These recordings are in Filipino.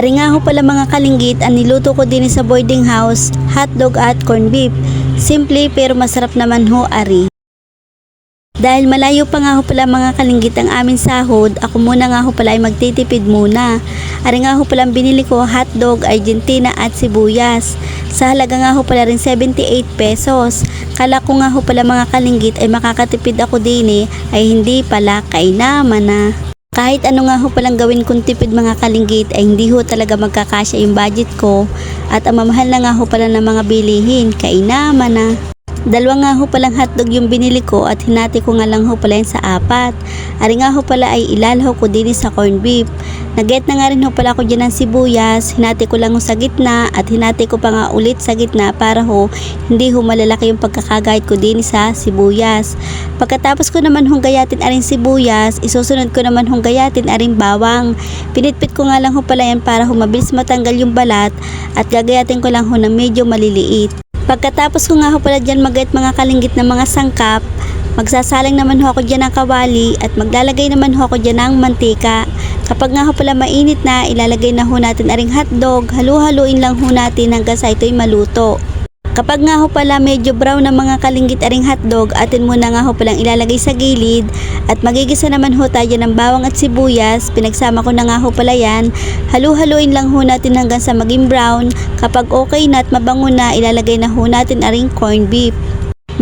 Ari nga ho pala mga kalinggit, ang niluto ko din sa boarding house, hotdog at corned beef. Simple pero masarap naman ho ari. Dahil malayo pa nga ho pala mga kalinggit ang amin sahod, ako muna nga ho pala ay magtitipid muna. Ari nga ho pala binili ko, hotdog, Argentina at sibuyas. Sa halaga nga ho pala rin 78 pesos. Kala ko nga ho pala mga kalinggit ay makakatipid ako din eh, ay hindi pala kainaman na. Kahit ano nga ho palang gawin kong tipid mga kalinggit ay hindi ho talaga magkakasya yung budget ko at ang mamahal na nga ho pala ng mga bilihin, kainaman na. Dalawa nga ho palang hotdog yung binili ko at hinati ko nga lang ho pala yan sa apat. Ari nga ho pala ay ilalhaw ko din sa corned beef. Naget na nga rin ho pala ko dyan ng sibuyas, hinati ko lang ho sa gitna at hinati ko pa nga ulit sa gitna para ho hindi ho malalaki yung pagkakagayat ko din sa sibuyas. Pagkatapos ko naman hong gayatin aring sibuyas, isusunod ko naman hong gayatin aring bawang. Pinitpit ko nga lang ho pala yan para ho mabilis matanggal yung balat at gagayatin ko lang ho na medyo maliliit. Pagkatapos ko nga ho pala dyan magayat mga kalinggit na mga sangkap, magsasalang naman ho ako dyan ng kawali at maglalagay naman ho ako dyan ng mantika. Kapag nga ho pala mainit na, ilalagay na ho natin aring hotdog, halu-haluin lang ho natin hanggang sa ito'y maluto. Kapag nga ho pala medyo brown na mga kalinggit aring hotdog, atin muna nga ho palang ilalagay sa gilid at magigisa naman ho tayo ng bawang at sibuyas. Pinagsama ko na nga ho pala yan. Halu-haluin lang ho natin hanggang sa maging brown. Kapag okay na at mabango na, ilalagay na ho natin aring corned beef.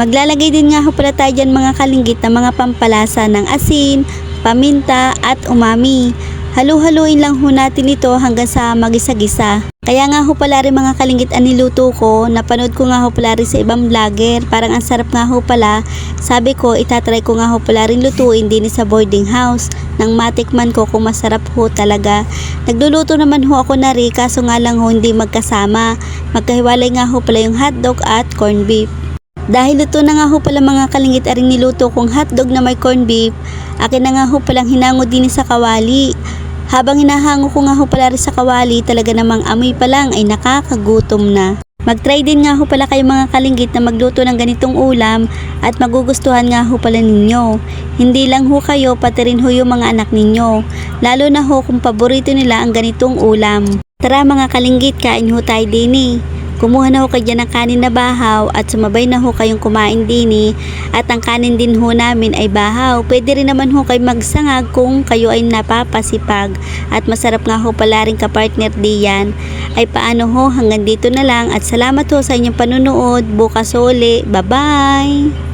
Maglalagay din nga ho pala tayo dyan mga kalinggit na mga pampalasa ng asin, paminta at umami. Halu-haluin lang ho natin ito hanggang sa magisa-gisa. Kaya nga ho pala rin mga kalinggit ang niluto ko, napanood ko nga ho pala rin sa ibang vlogger, parang ang sarap nga ho pala. Sabi ko, itatry ko nga ho pala rin lutuin din sa boarding house nang matikman ko kung masarap ho talaga. Nagluluto naman ho ako na rin, kaso nga lang ho hindi magkasama. Magkahiwalay nga ho pala yung hotdog at corned beef. Dahil luto na nga ho pala mga kalingit aring niluto kong hotdog na may corned beef, akin na nga ho palang hinango din sa kawali. Habang hinahango ko nga ho pala sa kawali, talaga namang amoy pa lang ay nakakagutom na. Mag-try din nga ho pala kayo mga kalinggit na magluto ng ganitong ulam at magugustuhan nga ho pala ninyo. Hindi lang ho kayo, pati rin ho yung mga anak ninyo. Lalo na ho kung paborito nila ang ganitong ulam. Tara mga kalinggit, kain ho tayo din eh. Kumuha na ho kayo ng kanin na bahaw at sumabay na ho kayong kumain din eh. At ang kanin din ho namin ay bahaw. Pwede rin naman ho kayo magsangag kung kayo ay napapasipag. At masarap nga ho pala rin kapartner diyan. Ay paano ho, hanggang dito na lang at salamat ho sa inyong panunood. Bukas uli. Bye-bye!